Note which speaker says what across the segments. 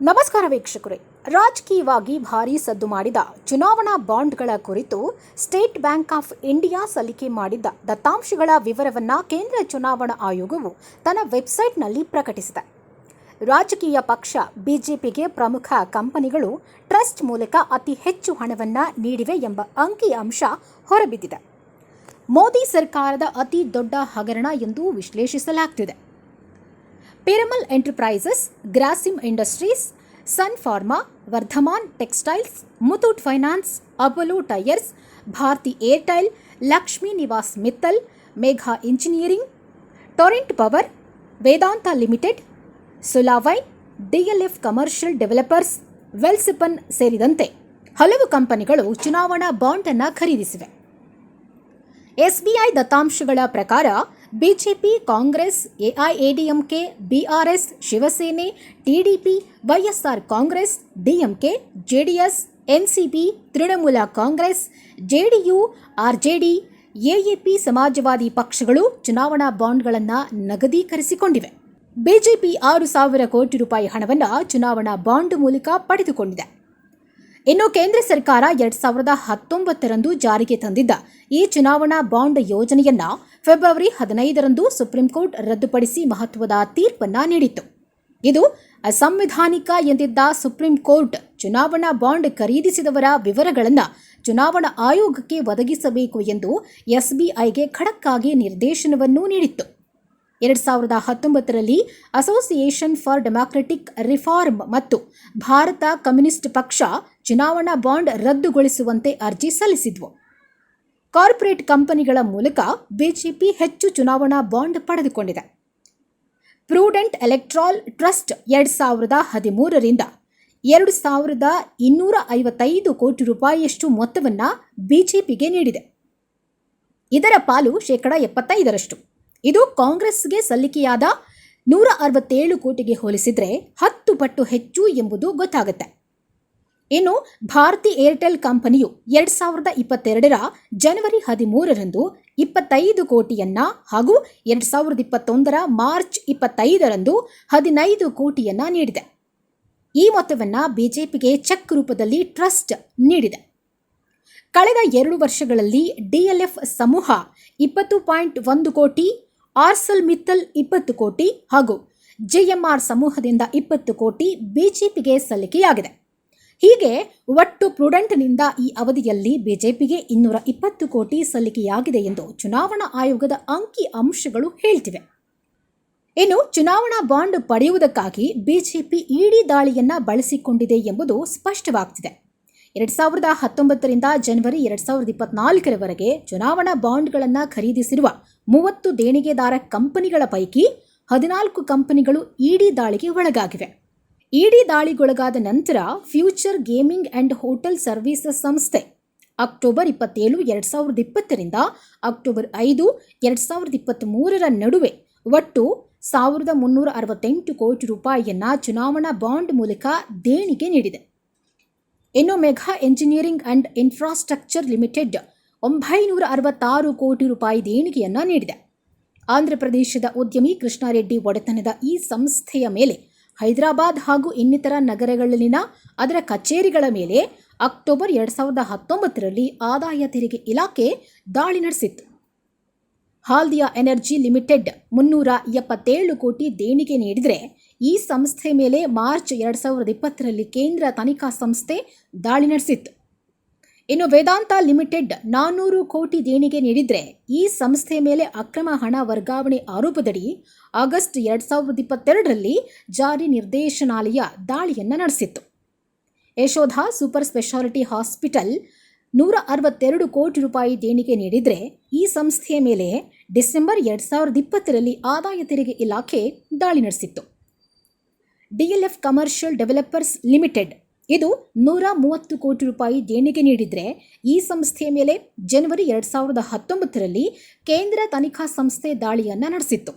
Speaker 1: ನಮಸ್ಕಾರ ವೀಕ್ಷಕರೇ. ರಾಜಕೀಯವಾಗಿ ಭಾರೀ ಸದ್ದು ಮಾಡಿದ ಚುನಾವಣಾ ಬಾಂಡ್ಗಳ ಕುರಿತು ಸ್ಟೇಟ್ ಬ್ಯಾಂಕ್ ಆಫ್ ಇಂಡಿಯಾ ಸಲ್ಲಿಕೆ ಮಾಡಿದ್ದ ದತ್ತಾಂಶಗಳ ವಿವರವನ್ನ ಕೇಂದ್ರ ಚುನಾವಣಾ ಆಯೋಗವು ತನ್ನ ವೆಬ್ಸೈಟ್ನಲ್ಲಿ ಪ್ರಕಟಿಸಿದೆ. ರಾಜಕೀಯ ಪಕ್ಷ ಬಿಜೆಪಿಗೆ ಪ್ರಮುಖ ಕಂಪನಿಗಳು ಟ್ರಸ್ಟ್ ಮೂಲಕ ಅತಿ ಹೆಚ್ಚು ಹಣವನ್ನ ನೀಡಿವೆ ಎಂಬ ಅಂಕಿ ಅಂಶ ಹೊರಬಿದ್ದಿದೆ. ಮೋದಿ ಸರ್ಕಾರದ ಅತಿ ದೊಡ್ಡ ಹಗರಣ ಎಂದು ವಿಶ್ಲೇಷಿಸಲಾಗ್ತಿದೆ. Piramal enterprises Grasim industries Sun Pharma Vardhman textiles Muthoot finance Apollo tyres Bharti Airtel Lakshmi Niwas Mittal Megha engineering Torrent power Vedanta limited ಸುಲಾವೈ DLF commercial developers Welspun ಸೇರಿದಂತೆ ಹಲವು ಕಂಪನಿಗಳು ಚುನಾವಣಾ ಬಾಂಡ್ ಅನ್ನು ಖರೀದಿಸಿವೆ ಎಸ್ಬಿಐ ದತ್ತಾಂಶಗಳ ಪ್ರಕಾರ BJP, Congress, AIADMK, BRS, Shiv Sena, TDP, YSR Congress, DMK, JDS, NCP, Trinamool Congress, JDU, RJD, AAP Samajwadi ಪಕ್ಷಗಳು ಚುನಾವಣಾ ಬಾಂಡ್ಗಳನ್ನು ನಗದೀಕರಿಸಿಕೊಂಡಿವೆ. ಬಿಜೆಪಿ ಆರು ಸಾವಿರ ಕೋಟಿ ರೂಪಾಯಿ ಹಣವನ್ನು ಚುನಾವಣಾ ಬಾಂಡ್ ಮೂಲಕ ಪಡೆದುಕೊಂಡಿದೆ. ಇನ್ನು ಕೇಂದ್ರ ಸರ್ಕಾರ ಎರಡ್ ಸಾವಿರದ ಹತ್ತೊಂಬತ್ತರಂದು ಜಾರಿಗೆ ತಂದಿದ್ದ ಈ ಚುನಾವಣಾ ಬಾಂಡ್ ಯೋಜನೆಯನ್ನ ಫೆಬ್ರವರಿ ಹದಿನೈದರಂದು ಸುಪ್ರೀಂ ಕೋರ್ಟ್ ರದ್ದುಪಡಿಸಿ ಮಹತ್ವದ ತೀರ್ಪನ್ನ ನೀಡಿತ್ತು. ಇದು ಅಸಂವಿಧಾನಿಕ ಎಂದಿದ್ದ ಸುಪ್ರೀಂ ಕೋರ್ಟ್ ಚುನಾವಣಾ ಬಾಂಡ್ ಖರೀದಿಸಿದವರ ವಿವರಗಳನ್ನು ಚುನಾವಣಾ ಆಯೋಗಕ್ಕೆ ಒದಗಿಸಬೇಕು ಎಂದು ಎಸ್ಬಿಐಗೆ ಖಡಕ್ಕಾಗಿ ನಿರ್ದೇಶನವನ್ನು ನೀಡಿತ್ತು. ಎರಡ್ ಸಾವಿರದ ಹತ್ತೊಂಬತ್ತರಲ್ಲಿ ಅಸೋಸಿಯೇಷನ್ ಫಾರ್ ಡೆಮಾಕ್ರೆಟಿಕ್ ರಿಫಾರ್ಮ್ ಮತ್ತು ಭಾರತ ಕಮ್ಯುನಿಸ್ಟ್ ಪಕ್ಷ ಚುನಾವಣಾ ಬಾಂಡ್ ರದ್ದುಗೊಳಿಸುವಂತೆ ಅರ್ಜಿ ಸಲ್ಲಿಸಿದ್ವು. ಕಾರ್ಪೊರೇಟ್ ಕಂಪನಿಗಳ ಮೂಲಕ ಬಿಜೆಪಿ ಹೆಚ್ಚು ಚುನಾವಣಾ ಬಾಂಡ್ ಪಡೆದುಕೊಂಡಿದೆ. ಪ್ರೂಡೆಂಟ್ ಎಲೆಕ್ಟ್ರಾಲ್ ಟ್ರಸ್ಟ್ ಎರಡ್ ಸಾವಿರದ ಹದಿಮೂರರಿಂದ ಎರಡು ಸಾವಿರದ ಇನ್ನೂರ ಐವತ್ತೈದು ಕೋಟಿ ರೂಪಾಯಿಯಷ್ಟು ಮೊತ್ತವನ್ನು ಬಿಜೆಪಿಗೆ ನೀಡಿದೆ. ಇದರ ಪಾಲು ಶೇಕಡ ಎಪ್ಪತ್ತೈದರಷ್ಟು. ಇದು ಕಾಂಗ್ರೆಸ್ಗೆ ಸಲ್ಲಿಕೆಯಾದ ನೂರ ಅರವತ್ತೇಳು ಕೋಟಿಗೆ ಹೋಲಿಸಿದರೆ ಹತ್ತು ಪಟ್ಟು ಹೆಚ್ಚು ಎಂಬುದು ಗೊತ್ತಾಗುತ್ತೆ. ಇನ್ನು ಭಾರತಿ ಏರ್ಟೆಲ್ ಕಂಪನಿಯು ಎರಡ್ ಸಾವಿರದ ಇಪ್ಪತ್ತೆರಡರ ಜನವರಿ ಹದಿಮೂರರಂದು ಇಪ್ಪತ್ತೈದು ಕೋಟಿಯನ್ನ ಹಾಗೂ ಎರಡ್ ಸಾವಿರದ ಇಪ್ಪತ್ತೊಂದರ ಮಾರ್ಚ್ ಇಪ್ಪತ್ತೈದರಂದು ಹದಿನೈದು ಕೋಟಿಯನ್ನ ನೀಡಿದೆ. ಈ ಮೊತ್ತವನ್ನು ಬಿಜೆಪಿಗೆ ಚೆಕ್ ರೂಪದಲ್ಲಿ ಟ್ರಸ್ಟ್ ನೀಡಿದೆ. ಕಳೆದ ಎರಡು ವರ್ಷಗಳಲ್ಲಿ ಡಿಎಲ್ಎಫ್ ಸಮೂಹ ಇಪ್ಪತ್ತು ಪಾಯಿಂಟ್ ಒಂದು ಕೋಟಿ ಆರ್ಸಲ್ ಮಿತ್ತಲ್ ಇಪ್ಪತ್ತು ಕೋಟಿ ಹಾಗೂ ಜೆಎಂಆರ್ ಸಮೂಹದಿಂದ ಇಪ್ಪತ್ತು ಕೋಟಿ ಬಿಜೆಪಿಗೆ ಸಲ್ಲಿಕೆಯಾಗಿದೆ. ಹೀಗೆ ಒಟ್ಟು ಪ್ರುಡೆಂಟ್ನಿಂದ ಈ ಅವಧಿಯಲ್ಲಿ ಬಿಜೆಪಿಗೆ ಇನ್ನೂರ ಇಪ್ಪತ್ತು ಕೋಟಿ ಸಲ್ಲಿಕೆಯಾಗಿದೆ ಎಂದು ಚುನಾವಣಾ ಆಯೋಗದ ಅಂಕಿ ಅಂಶಗಳು ಹೇಳ್ತಿವೆ. ಇನ್ನು ಚುನಾವಣಾ ಬಾಂಡ್ ಪಡೆಯುವುದಕ್ಕಾಗಿ ಬಿಜೆಪಿ ಇಡಿ ದಾಳಿಯನ್ನ ಬಳಸಿಕೊಂಡಿದೆ ಎಂಬುದು ಸ್ಪಷ್ಟವಾಗ್ತಿದೆ. ಎರಡ್ ಸಾವಿರದ ಹತ್ತೊಂಬತ್ತರಿಂದ ಜನವರಿ ಎರಡ್ ಸಾವಿರದ ಇಪ್ಪತ್ನಾಲ್ಕರವರೆಗೆ ಚುನಾವಣಾ ಬಾಂಡ್ಗಳನ್ನು ಖರೀದಿಸಿರುವ ಮೂವತ್ತು ದೇಣಿಗೆದಾರ ಕಂಪನಿಗಳ ಪೈಕಿ ಹದಿನಾಲ್ಕು ಕಂಪನಿಗಳು ಇಡಿ ದಾಳಿಗೆ ಒಳಗಾಗಿವೆ. ಇಡಿ ದಾಳಿಗೊಳಗಾದ ನಂತರ future gaming and hotel services ಸಂಸ್ಥೆ ಅಕ್ಟೋಬರ್ ಇಪ್ಪತ್ತೇಳು, ಎರಡ್ ಸಾವಿರದ ಇಪ್ಪತ್ತರಿಂದ ಅಕ್ಟೋಬರ್ ಐದು, ಎರಡ್ ಸಾವಿರದ ಇಪ್ಪತ್ತ್ ಮೂರರ ನಡುವೆ ಒಟ್ಟು ಸಾವಿರದ ಮುನ್ನೂರ ಅರವತ್ತೆಂಟು ಕೋಟಿ ರೂಪಾಯಿಯನ್ನ ಚುನಾವಣಾ ಬಾಂಡ್ ಮೂಲಕ ದೇಣಿಗೆ ನೀಡಿದೆ. ಇನ್ನು Megha engineering and infrastructure limited ಒಂಬೈನೂರ ಅರವತ್ತಾರು ಕೋಟಿ ರೂಪಾಯಿ ದೇಣಿಗೆಯನ್ನು ನೀಡಿದೆ. ಆಂಧ್ರಪ್ರದೇಶದ ಉದ್ಯಮಿ ಕೃಷ್ಣಾರೆಡ್ಡಿ ಒಡೆತನದ ಈ ಸಂಸ್ಥೆಯ ಮೇಲೆ, ಹೈದರಾಬಾದ್ ಹಾಗೂ ಇನ್ನಿತರ ನಗರಗಳಲ್ಲಿನ ಅದರ ಕಚೇರಿಗಳ ಮೇಲೆ ಅಕ್ಟೋಬರ್ ಎರಡು ಸಾವಿರದ ಹತ್ತೊಂಬತ್ತರಲ್ಲಿ ಆದಾಯ ತೆರಿಗೆ ಇಲಾಖೆ ದಾಳಿ ನಡೆಸಿತ್ತು. ಹಾಲ್ದಿಯಾ ಎನರ್ಜಿ ಲಿಮಿಟೆಡ್ ಮುನ್ನೂರ ಎಪ್ಪತ್ತೇಳು ಕೋಟಿ ದೇಣಿಗೆ ನೀಡಿದರೆ ಈ ಸಂಸ್ಥೆ ಮೇಲೆ ಮಾರ್ಚ್ ಎರಡು ಸಾವಿರದ ಇಪ್ಪತ್ತರಲ್ಲಿ ಕೇಂದ್ರ ತನಿಖಾ ಸಂಸ್ಥೆ ದಾಳಿ ನಡೆಸಿತ್ತು. ಇನ್ನು ವೇದಾಂತ ಲಿಮಿಟೆಡ್ ನಾನ್ನೂರು ಕೋಟಿ ದೇಣಿಗೆ ನೀಡಿದರೆ ಈ ಸಂಸ್ಥೆ ಮೇಲೆ ಅಕ್ರಮ ಹಣ ವರ್ಗಾವಣೆ ಆರೋಪದಡಿ ಆಗಸ್ಟ್ ಎರಡು ಸಾವಿರದ ಇಪ್ಪತ್ತೆರಡರಲ್ಲಿ ಜಾರಿ ನಿರ್ದೇಶನಾಲಯ ದಾಳಿಯನ್ನು ನಡೆಸಿತ್ತು. ಯಶೋಧ ಸೂಪರ್ ಸ್ಪೆಷಾಲಿಟಿ ಹಾಸ್ಪಿಟಲ್ ನೂರ ಅರವತ್ತೆರಡು ಕೋಟಿ ರೂಪಾಯಿ ದೇಣಿಗೆ ನೀಡಿದರೆ ಈ ಸಂಸ್ಥೆಯ ಮೇಲೆ ಡಿಸೆಂಬರ್ ಎರಡು ಸಾವಿರದ ಇಪ್ಪತ್ತರಲ್ಲಿ ಆದಾಯ ತೆರಿಗೆ ಇಲಾಖೆ ದಾಳಿ ನಡೆಸಿತ್ತು. DLF commercial developers limited. ಇದು ನೂರ ಮೂವತ್ತು ಕೋಟಿ ರೂಪಾಯಿ ದೇಣಿಗೆ ನೀಡಿದರೆ ಈ ಸಂಸ್ಥೆಯ ಮೇಲೆ ಜನವರಿ ಎರಡು ಸಾವಿರದ ಹತ್ತೊಂಬತ್ತರಲ್ಲಿ ಕೇಂದ್ರ ತನಿಖಾ ಸಂಸ್ಥೆ ದಾಳಿಯನ್ನು ನಡೆಸಿತ್ತು.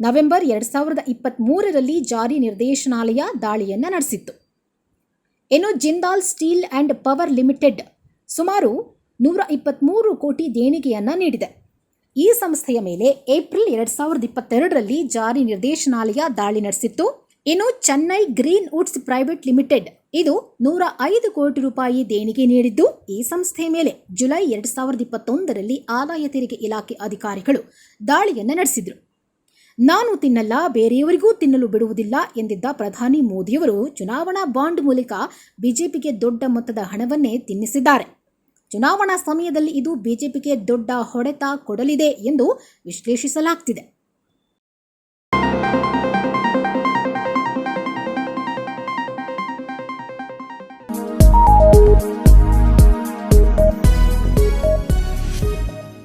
Speaker 1: ನವೆಂಬರ್ ಎರಡು ಸಾವಿರದ ಇಪ್ಪತ್ತ್ಮೂರರಲ್ಲಿ ಜಾರಿ ನಿರ್ದೇಶನಾಲಯ ದಾಳಿಯನ್ನು ನಡೆಸಿತ್ತು. ಇನ್ನು Jindal steel and power limited ಸುಮಾರು ನೂರ ಇಪ್ಪತ್ತ್ಮೂರು ಕೋಟಿ ದೇಣಿಗೆಯನ್ನು ನೀಡಿದೆ. ಈ ಸಂಸ್ಥೆಯ ಮೇಲೆ ಏಪ್ರಿಲ್ ಎರಡು ಸಾವಿರದ ಇಪ್ಪತ್ತೆರಡರಲ್ಲಿ ಜಾರಿ ನಿರ್ದೇಶನಾಲಯ ದಾಳಿ ನಡೆಸಿತ್ತು. ಇನ್ನು Chennai green woods private limited. ಇದು ನೂರ ಐದು ಕೋಟಿ ರೂಪಾಯಿ ದೇಣಿಗೆ ನೀಡಿದ್ದು ಈ ಸಂಸ್ಥೆ ಮೇಲೆ ಜುಲೈ ಎರಡು ಸಾವಿರದ ಇಪ್ಪತ್ತೊಂದರಲ್ಲಿ ಆದಾಯ ತೆರಿಗೆ ಇಲಾಖೆ ಅಧಿಕಾರಿಗಳು ದಾಳಿಯನ್ನು ನಡೆಸಿದರು. ನಾನು ತಿನ್ನಲ್ಲ, ಬೇರೆಯವರಿಗೂ ತಿನ್ನಲು ಬಿಡುವುದಿಲ್ಲ ಎಂದಿದ್ದ ಪ್ರಧಾನಿ ಮೋದಿಯವರು ಚುನಾವಣಾ ಬಾಂಡ್ ಮೂಲಕ ಬಿಜೆಪಿಗೆ ದೊಡ್ಡ ಮೊತ್ತದ ಹಣವನ್ನೇ ತಿನ್ನಿಸಿದ್ದಾರೆ. ಚುನಾವಣಾ ಸಮಯದಲ್ಲಿ ಇದು ಬಿಜೆಪಿಗೆ ದೊಡ್ಡ ಹೊಡೆತ ಕೊಡಲಿದೆ ಎಂದು ವಿಶ್ಲೇಷಿಸಲಾಗ್ತಿದೆ.